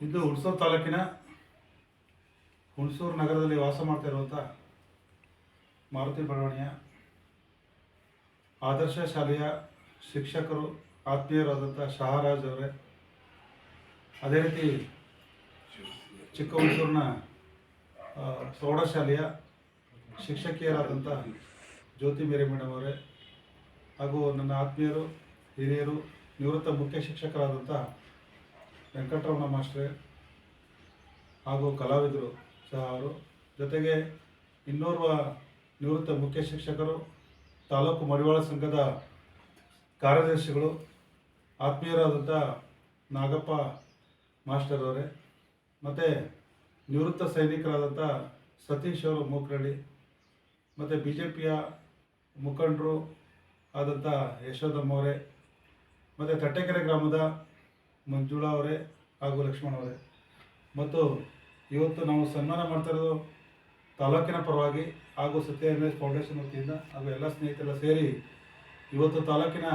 ಇದು ಹುಣಸೂರು ತಾಲೂಕಿನ ಹುಣಸೂರು ನಗರದಲ್ಲಿ ವಾಸ ಮಾಡ್ತಾ ಇರುವಂಥ ಮಾರುತಿ ಬಡಾವಣೆಯ ಆದರ್ಶ ಶಾಲೆಯ ಶಿಕ್ಷಕರು ಆತ್ಮೀಯರಾದಂಥ ಶಹರಾಜ್ ಅವರೇ. ಅದೇ ರೀತಿ ಚಿಕ್ಕ ಹುಣಸೂರಿನ ಪ್ರೌಢಶಾಲೆಯ ಶಿಕ್ಷಕಿಯರಾದಂಥ ಜ್ಯೋತಿ ಮೇರಿ ಮೇಡಮ್ ಅವರೇ ಹಾಗೂ ನನ್ನ ಆತ್ಮೀಯರು, ಹಿರಿಯರು, ನಿವೃತ್ತ ಮುಖ್ಯ ಶಿಕ್ಷಕರಾದಂಥ ವೆಂಕಟರಮಣ ಮಾಸ್ಟ್ರೆ ಹಾಗೂ ಕಲಾವಿದರು ಸಹ ಅವರು. ಜೊತೆಗೆ ಇನ್ನೋರ್ವ ನಿವೃತ್ತ ಮುಖ್ಯ ಶಿಕ್ಷಕರು, ತಾಲೂಕು ಮಡಿವಾಳ ಸಂಘದ ಕಾರ್ಯದರ್ಶಿಗಳು ಆತ್ಮೀಯರಾದಂಥ ನಾಗಪ್ಪ ಮಾಸ್ಟರ್ ಅವರೇ, ಮತ್ತು ನಿವೃತ್ತ ಸೈನಿಕರಾದಂಥ ಸತೀಶ್ ಅವರು ಮೂಕ್ರಳ್ಳಿ, ಮತ್ತು ಬಿ ಜೆ ಪಿಯ ಮುಖಂಡರು ಆದಂಥ ಯಶೋದಮ್ಮ ಅವರೇ, ಮತ್ತು ತಟ್ಟೆಕೆರೆ ಗ್ರಾಮದ ಮಂಜುಳಾ ಅವರೇ ಹಾಗೂ ಲಕ್ಷ್ಮಣ ಅವರೇ. ಮತ್ತು ಇವತ್ತು ನಾವು ಸನ್ಮಾನ ಮಾಡ್ತಾ ಇರೋದು ತಾಲೂಕಿನ ಪರವಾಗಿ ಹಾಗೂ ಸತ್ಯ ಎಂ ಫೌಂಡೇಶನ್ ವತಿಯಿಂದ ಹಾಗೂ ಎಲ್ಲ ಸ್ನೇಹಿತರೆಲ್ಲ ಸೇರಿ ಇವತ್ತು ತಾಲೂಕಿನ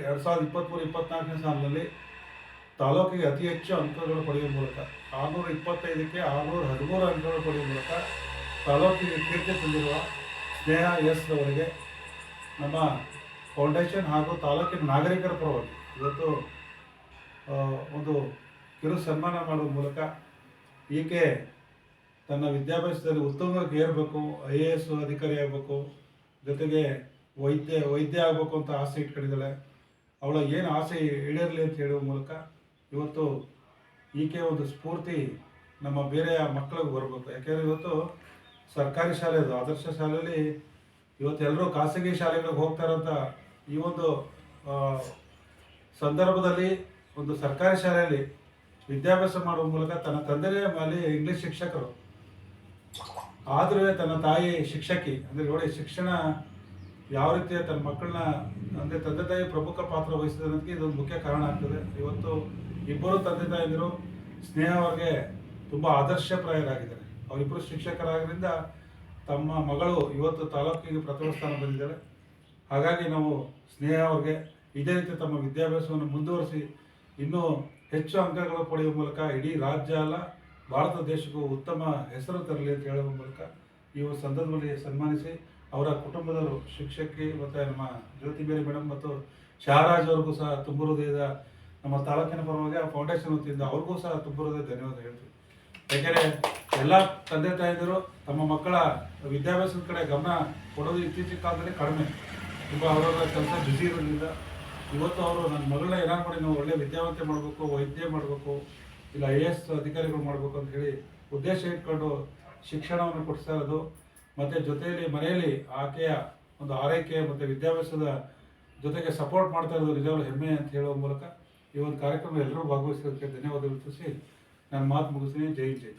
ಎರಡು ಸಾವಿರದ ಇಪ್ಪತ್ತ್ಮೂರು ಇಪ್ಪತ್ನಾಲ್ಕನೇ ಸಾಲಿನಲ್ಲಿ ತಾಲೂಕಿಗೆ ಅತಿ ಹೆಚ್ಚು ಅಂಕಗಳು ಪಡೆಯುವ ಮೂಲಕ ಆರುನೂರ ಇಪ್ಪತ್ತೈದಕ್ಕೆ ಆರುನೂರ ಹದಿಮೂರು ಅಂಕಗಳು ಪಡೆಯುವ ಮೂಲಕ ತಾಲೂಕಿಗೆ ಕೀರ್ತಿ ತಂದಿರುವ ಸ್ನೇಹ ಎಸ್ ಅವರಿಗೆ ನಮ್ಮ ಫೌಂಡೇಶನ್ ಹಾಗೂ ತಾಲೂಕಿನ ನಾಗರಿಕರ ಪರವಾಗಿ ಇವತ್ತು ಒಂದು ಕಿರು ಸನ್ಮಾನ ಮಾಡುವ ಮೂಲಕ ಈಕೆ ತನ್ನ ವಿದ್ಯಾಭ್ಯಾಸದಲ್ಲಿ ಉತ್ತಮವಾಗಿ ಏರಬೇಕು, ಐ ಎ ಎಸ್ ಅಧಿಕಾರಿ ಆಗಬೇಕು, ಜೊತೆಗೆ ವೈದ್ಯ ವೈದ್ಯ ಆಗಬೇಕು ಅಂತ ಆಸೆ ಇಟ್ಕೊಂಡಿದ್ದಾಳೆ. ಅವಳ ಏನು ಆಸೆ ಈಡೇರಲಿ ಅಂತ ಹೇಳುವ ಮೂಲಕ ಇವತ್ತು ಈಕೆ ಒಂದು ಸ್ಫೂರ್ತಿ ನಮ್ಮ ಬೇರೆಯ ಮಕ್ಕಳಿಗೆ ಬರಬೇಕು. ಯಾಕೆಂದರೆ ಇವತ್ತು ಸರ್ಕಾರಿ ಶಾಲೆ, ಅದು ಆದರ್ಶ ಶಾಲೆಯಲ್ಲಿ ಇವತ್ತು ಎಲ್ಲರೂ ಖಾಸಗಿ ಶಾಲೆಗಳಿಗೆ ಹೋಗ್ತಾರಂತ ಈ ಒಂದು ಸಂದರ್ಭದಲ್ಲಿ ಒಂದು ಸರ್ಕಾರಿ ಶಾಲೆಯಲ್ಲಿ ವಿದ್ಯಾಭ್ಯಾಸ ಮಾಡುವ ಮೂಲಕ ತನ್ನ ತಂದೆಯ ಮೇಲೆ ಇಂಗ್ಲಿಷ್ ಶಿಕ್ಷಕರು. ಆದರೂ ತನ್ನ ತಾಯಿ ಶಿಕ್ಷಕಿ, ಅಂದರೆ ನೋಡಿ ಶಿಕ್ಷಣ ಯಾವ ರೀತಿಯ ತನ್ನ ಮಕ್ಕಳನ್ನ, ಅಂದರೆ ತಂದೆ ತಾಯಿ ಪ್ರಮುಖ ಪಾತ್ರ ವಹಿಸಿದೆ ಇದೊಂದು ಮುಖ್ಯ ಕಾರಣ ಆಗ್ತದೆ. ಇವತ್ತು ಇಬ್ಬರು ತಂದೆ ತಾಯಿಯರು ಸ್ನೇಹ ಅವ್ರಿಗೆ ತುಂಬ ಆದರ್ಶಪ್ರಾಯರಾಗಿದ್ದಾರೆ. ಅವರಿಬ್ಬರು ಶಿಕ್ಷಕರಾಗಿದ್ದರಿಂದ ತಮ್ಮ ಮಗಳು ಇವತ್ತು ತಾಲೂಕಿಗೆ ಪ್ರಥಮ ಸ್ಥಾನ ಬಂದಿದ್ದಾರೆ. ಹಾಗಾಗಿ ನಾವು ಸ್ನೇಹ ಅವ್ರಿಗೆ ಇದೇ ರೀತಿ ತಮ್ಮ ವಿದ್ಯಾಭ್ಯಾಸವನ್ನು ಮುಂದುವರಿಸಿ ಇನ್ನೂ ಹೆಚ್ಚು ಅಂಕಗಳು ಪಡೆಯುವ ಮೂಲಕ ಇಡೀ ರಾಜ್ಯ ಅಲ್ಲ, ಭಾರತ ದೇಶಕ್ಕೂ ಉತ್ತಮ ಹೆಸರು ತರಲಿ ಅಂತ ಹೇಳುವ ಮೂಲಕ ಈ ಸಂದರ್ಭದಲ್ಲಿ ಸನ್ಮಾನಿಸಿ ಅವರ ಕುಟುಂಬದವರು, ಶಿಕ್ಷಕಿ ಮತ್ತು ನಮ್ಮ ಜ್ಯೋತಿ ಬೇರೆ ಮೇಡಮ್ ಮತ್ತು ಶಹರಾಜ್ ಅವ್ರಿಗೂ ಸಹ ತುಂಬ ಹೃದಯದ ನಮ್ಮ ತಾಲೂಕಿನ ಪರವಾಗಿ ಆ ಫೌಂಡೇಶನ್ ವತಿಯಿಂದ ಅವ್ರಿಗೂ ಸಹ ತುಂಬ ಹೃದಯ ಧನ್ಯವಾದ ಹೇಳ್ತೀವಿ ಯಾಕೆಂದರೆ ಎಲ್ಲ ತಂದೆ ತಾಯಿದರು ತಮ್ಮ ಮಕ್ಕಳ ವಿದ್ಯಾಭ್ಯಾಸದ ಕಡೆ ಗಮನ ಕೊಡೋದು ಇತ್ತೀಚಿನ ಕಾಲದಲ್ಲಿ ಕಡಿಮೆ. ತುಂಬ ಅವರವರ ಕೆಲಸ ಬ್ಯುಸಿ ಇರೋದ್ರಿಂದ ಇವತ್ತು ಅವರು ನನ್ನ ಮಗಳನ್ನ ಏನಾರು ಮಾಡಿ ನಾವು ಒಳ್ಳೆ ವಿದ್ಯಾವಂತೆ ಮಾಡಬೇಕು, ವೈದ್ಯ ಮಾಡಬೇಕು, ಇಲ್ಲ ಐ ಎ ಎಸ್ ಅಧಿಕಾರಿಗಳು ಮಾಡಬೇಕು ಅಂತ ಹೇಳಿ ಉದ್ದೇಶ ಇಟ್ಕೊಂಡು ಶಿಕ್ಷಣವನ್ನು ಕೊಡಿಸ್ತಾ ಇರೋದು. ಮತ್ತು ಜೊತೆಯಲ್ಲಿ ಮನೆಯಲ್ಲಿ ಆಕೆಯ ಒಂದು ಆರೈಕೆ ಮತ್ತು ವಿದ್ಯಾಭ್ಯಾಸದ ಜೊತೆಗೆ ಸಪೋರ್ಟ್ ಮಾಡ್ತಾ ಇರೋದು ನಿಜವಾಗ್ಲೂ ಹೆಮ್ಮೆ ಅಂತ ಹೇಳುವ ಮೂಲಕ ಈ ಒಂದು ಕಾರ್ಯಕ್ರಮ ಎಲ್ಲರೂ ಭಾಗವಹಿಸೋದಕ್ಕೆ ಧನ್ಯವಾದಗಳು ತಿಳಿಸಿ. ನಾನು ಮಾತು ಮುಗಿಸ್ತೀನಿ. ಜೈ ಜೈ